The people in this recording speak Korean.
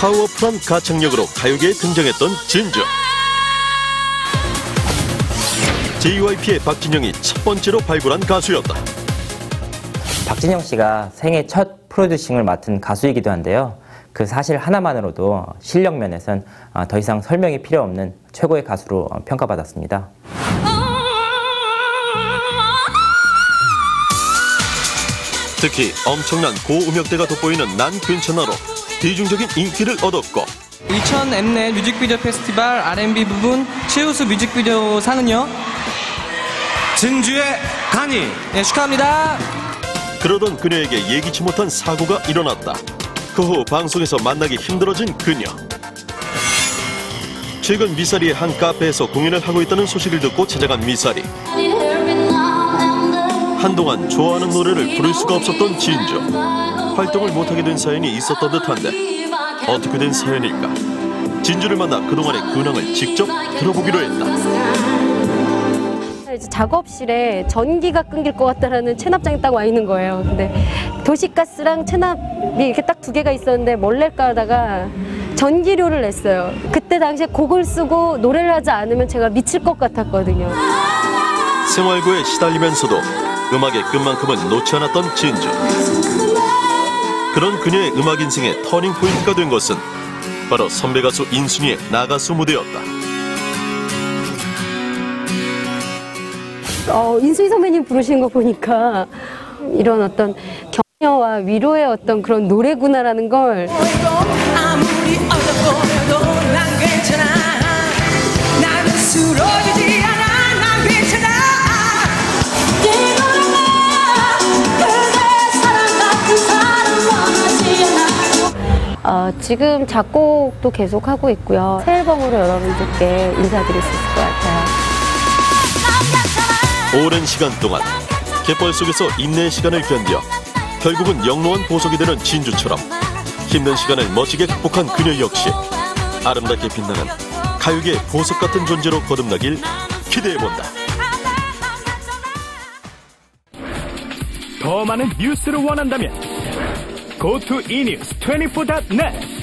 파워풀한 가창력으로 가요계에 등장했던 진주. JYP의 박진영이 첫 번째로 발굴한 가수였다. 박진영 씨가 생애 첫 프로듀싱을 맡은 가수이기도 한데요. 그 사실 하나만으로도 실력 면에선 어, 더 이상 설명이 필요 없는 최고의 가수로 어, 평가받았습니다. 특히 엄청난 고음역대가 돋보이는 난 괜찮아로 대중적인 인기를 얻었고 2000 엠넷 뮤직비디오 페스티벌 R&B 부분 최우수 뮤직비디오 상은요? 진주의 간이 네, 축하합니다. 그러던 그녀에게 예기치 못한 사고가 일어났다. 그 후 방송에서 만나기 힘들어진 그녀. 최근 미사리의 한 카페에서 공연을 하고 있다는 소식을 듣고 찾아간 미사리. 한동안 좋아하는 노래를 부를 수가 없었던 진주. 활동을 못하게 된 사연이 있었던 듯한데 어떻게 된 사연일까? 진주를 만나 그동안의 근황을 직접 들어보기로 했다. 이제 작업실에 전기가 끊길 것 같다라는 체납장이 딱 와 있는 거예요. 근데 도시가스랑 체납이 이렇게 딱 두 개가 있었는데 뭘 낼까 하다가 전기료를 냈어요. 그때 당시에 곡을 쓰고 노래를 하지 않으면 제가 미칠 것 같았거든요. 생활고에 시달리면서도 음악의 끝만큼은 놓지 않았던 진주. 그런 그녀의 음악 인생의 터닝 포인트가 된 것은 바로 선배 가수 인순이의 나가수 무대였다. 어, 인수희 선배님 부르시는 거 보니까 이런 어떤 격려와 위로의 어떤 그런 노래구나라는 걸 아무리 어려 보여도 난 괜찮아 어, 지금 작곡도 계속 하고 있고요. 새 앨범으로 여러분들께 인사드릴 수 있을 것 같아요. 오랜 시간 동안 갯벌 속에서 인내의 시간을 견뎌 결국은 영롱한 보석이 되는 진주처럼 힘든 시간을 멋지게 극복한 그녀 역시 아름답게 빛나는 가요계 보석 같은 존재로 거듭나길 기대해본다. 더 많은 뉴스를 원한다면 go to enews24.net